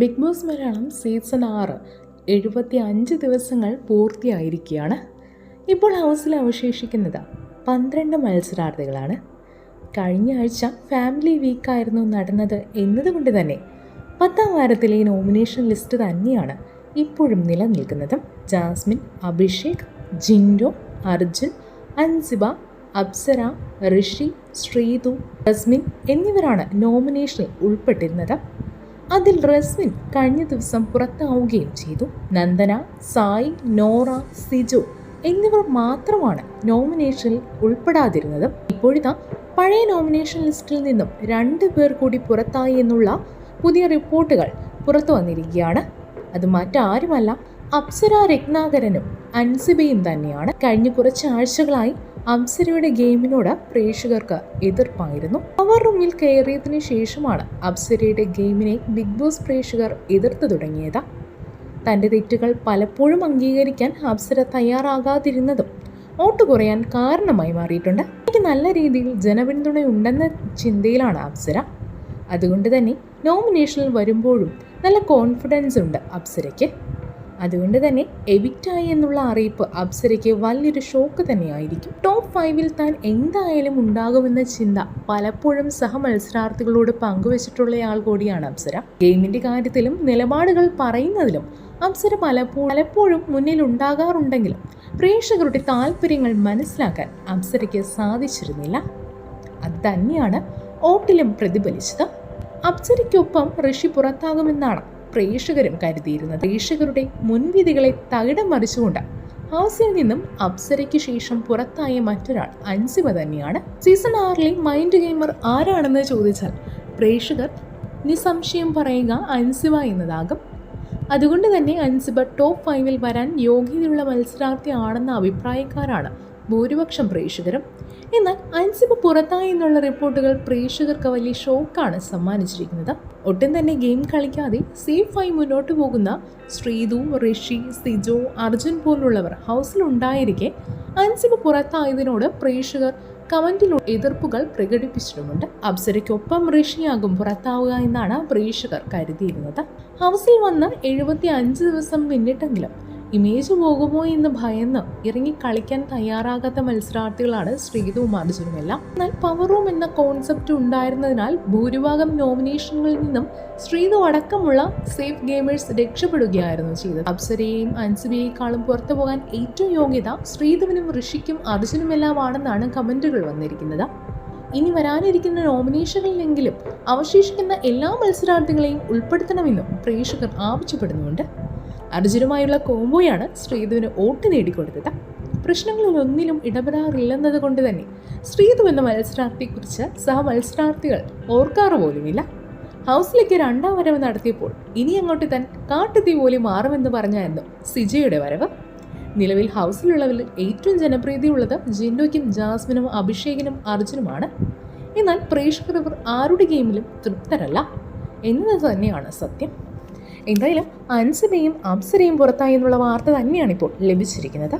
Big boss Malayalam season ആറ് എഴുപത്തി അഞ്ച് ദിവസങ്ങൾ പൂർത്തിയായിരിക്കുകയാണ്. ഇപ്പോൾ ഹൗസിൽ അവശേഷിക്കുന്നത് പന്ത്രണ്ട് മത്സരാർത്ഥികളാണ്. കഴിഞ്ഞ ആഴ്ച ഫാമിലി വീക്കായിരുന്നു നടന്നത് എന്നതുകൊണ്ട് തന്നെ പത്താം വാരത്തിലെ നോമിനേഷൻ ലിസ്റ്റ് തന്നെയാണ് ഇപ്പോഴും നിലനിൽക്കുന്നതും. ജാസ്മിൻ അഭിഷേക് ജിൻഡോ അർജുൻ അൻസിബ അപ്സര ഋഷി ശ്രീതു റസ്മിൻ എന്നിവരാണ് നോമിനേഷനിൽ ഉൾപ്പെട്ടിരുന്നത്. അതിൽ റസ്മിൻ കഴിഞ്ഞ ദിവസം പുറത്താവുകയും ചെയ്തു. നന്ദന സായി നോറ സിജു എന്നിവർ മാത്രമാണ് നോമിനേഷനിൽ ഉൾപ്പെടാതിരുന്നത്. ഇപ്പോഴിതാ പഴയ നോമിനേഷൻ ലിസ്റ്റിൽ നിന്നും രണ്ട് പേർ കൂടി പുറത്തായി എന്നുള്ള പുതിയ റിപ്പോർട്ടുകൾ പുറത്തു വന്നിരിക്കുകയാണ്. അത് മറ്റാരുമല്ല അപ്സര രത്നാകരനും അൻസിബയും തന്നെയാണ്. കഴിഞ്ഞ കുറച്ച് ആഴ്ചകളായി അപ്സരയുടെ ഗെയിമിനോട് പ്രേക്ഷകർക്ക് എതിർപ്പായിരുന്നു. പവർ റൂമിൽ കയറിയതിനു ശേഷമാണ് അപ്സരയുടെ ഗെയിമിനെ ബിഗ് ബോസ് പ്രേക്ഷകർ എതിർത്തു തുടങ്ങിയത്. തന്റെ തെറ്റുകൾ പലപ്പോഴും അംഗീകരിക്കാൻ അപ്സര തയ്യാറാകാതിരുന്നതും വോട്ട് കുറയാൻ കാരണമായി മാറിയിട്ടുണ്ട്. എനിക്ക് നല്ല രീതിയിൽ ജനപിന്തുണ ഉണ്ടെന്ന ചിന്തയിലാണ് അപ്സര. അതുകൊണ്ട് തന്നെ നോമിനേഷനിൽ വരുമ്പോഴും നല്ല കോൺഫിഡൻസ് ഉണ്ട് അപ്സരയ്ക്ക്. അതുകൊണ്ട് തന്നെ എവിക്റ്റായി എന്നുള്ള അറിയിപ്പ് അപ്സരയ്ക്ക് വലിയൊരു ഷോക്ക് തന്നെയായിരിക്കും. ടോപ്പ് ഫൈവിൽ താൻ എന്തായാലും ഉണ്ടാകുമെന്ന ചിന്ത പലപ്പോഴും സഹ സഹമത്സരാർത്ഥികളോട് പങ്കുവച്ചിട്ടുള്ളയാൾ കൂടിയാണ് അപ്സര. ഗെയിമിന്റെ കാര്യത്തിലും നിലപാടുകൾ പറയുന്നതിലും അപ്സര പലപ്പോഴും പലപ്പോഴും മുന്നിൽ ഉണ്ടാകാറുണ്ടെങ്കിലും പ്രേക്ഷകരുടെ താല്പര്യങ്ങൾ മനസ്സിലാക്കാൻ അപ്സരയ്ക്ക് സാധിച്ചിരുന്നില്ല. അത് തന്നെയാണ് ഓട്ടിലും പ്രതിഫലിച്ചത്. അപ്സരയ്ക്കൊപ്പം ഋഷി പുറത്താകുമെന്നാണ് പ്രേക്ഷകരും കരുതിയിരുന്നത്. പ്രേക്ഷകരുടെ മുൻവിധികളെ തകിടം മറിച്ചുകൊണ്ട് ഹൗസിൽ നിന്നും അപ്സരയ്ക്ക് ശേഷം പുറത്തായ മറ്റൊരാൾ അൻസിമ തന്നെയാണ്. സീസൺ ആറിലെ മൈൻഡ് ഗെയിമർ ആരാണെന്ന് ചോദിച്ചാൽ പ്രേക്ഷകർ നിസ്സംശയം പറയുക അൻസിമ എന്നതാകും. അതുകൊണ്ട് തന്നെ അൻസിബ ടോപ്പ് ഫൈവിൽ വരാൻ യോഗ്യതയുള്ള മത്സരാർത്ഥിയാണെന്ന അഭിപ്രായക്കാരാണ് ഭൂരിപക്ഷം പ്രേക്ഷകരും. എന്നാൽ അൻസിബ് പുറത്തായി എന്നുള്ള റിപ്പോർട്ടുകൾ പ്രേക്ഷകർക്ക് വലിയ ഷോക്കാണ് സമ്മാനിച്ചിരിക്കുന്നത്. ഒട്ടും തന്നെ ഗെയിം കളിക്കാതെ സേഫായി മുന്നോട്ട് പോകുന്ന ശ്രീതു ഋഷി സിജോ അർജുൻ പോലുള്ളവർ ഹൗസിലുണ്ടായിരിക്കെ അൻസിബ് പുറത്തായതിനോട് പ്രേക്ഷകർ കമന്റിൽ എതിർപ്പുകൾ പ്രകടിപ്പിച്ചിട്ടുമുണ്ട്. അപ്സരയ്ക്കൊപ്പം ഋഷിയാകും പുറത്താവുക എന്നാണ് പ്രേക്ഷകർ കരുതിയിരുന്നത്. ഹൗസിൽ വന്ന് എഴുപത്തി അഞ്ച് ദിവസം പിന്നിട്ടെങ്കിലും ഇമേജ് പോകുമോ എന്ന് ഭയന്ന് ഇറങ്ങി കളിക്കാൻ തയ്യാറാകാത്ത മത്സരാർത്ഥികളാണ് ശ്രീതുവും അർജുനുമെല്ലാം എന്നാൽ പവർ റൂം എന്ന കോൺസെപ്റ്റ് ഉണ്ടായിരുന്നതിനാൽ ഭൂരിഭാഗം നോമിനേഷനുകളിൽ നിന്നും ശ്രീതു അടക്കമുള്ള സേഫ് ഗെയിമേഴ്സ് രക്ഷപ്പെടുകയായിരുന്നു ചെയ്തത്. അപ്സരയെയും അൻസുബിയേക്കാളും പുറത്തു പോകാൻ ഏറ്റവും യോഗ്യത ശ്രീതുവിനും ഋഷിക്കും അർജുനുമെല്ലാം ആണെന്നാണ് കമന്റുകൾ വന്നിരിക്കുന്നത്. ഇനി വരാനിരിക്കുന്ന നോമിനേഷനിലെങ്കിലും അവശേഷിക്കുന്ന എല്ലാ മത്സരാർത്ഥികളെയും ഉൾപ്പെടുത്തണമെന്നും പ്രേക്ഷകർ ആവശ്യപ്പെടുന്നുണ്ട് അർജുനുമായുള്ള കോംബോയാണ് ശ്രീധുവിന് വോട്ട് നേടിക്കൊടുത്തത്. പ്രശ്നങ്ങളിലൊന്നിലും ഇടപെടാറില്ലെന്നത് കൊണ്ട് തന്നെ ശ്രീധു എന്ന മത്സരാർത്ഥിയെക്കുറിച്ച് സഹ മത്സരാർത്ഥികൾ ഓർക്കാറ് പോലുമില്ല. ഹൗസിലേക്ക് രണ്ടാം വരവ് നടത്തിയപ്പോൾ ഇനി അങ്ങോട്ട് തൻ കാട്ടുതീ പോലെ മാറുമെന്ന് പറഞ്ഞായിരുന്നു സിജയുടെ വരവ്. നിലവിൽ ഹൗസിലുള്ളവരിൽ ഏറ്റവും ജനപ്രീതിയുള്ളത് ജിൻഡോയ്ക്കും ജാസ്മിനും അഭിഷേകിനും അർജുനുമാണ്. എന്നാൽ പ്രേക്ഷകർ ആരുടെ ഗെയിമിലും തൃപ്തരല്ല. എന്നത് തന്നെയാണ് സത്യം. എന്തായാലും അൻസബയും അപ്സരയും പുറത്തായി എന്നുള്ള വാർത്ത തന്നെയാണ് ഇപ്പോൾ ലഭിച്ചിരിക്കുന്നത്.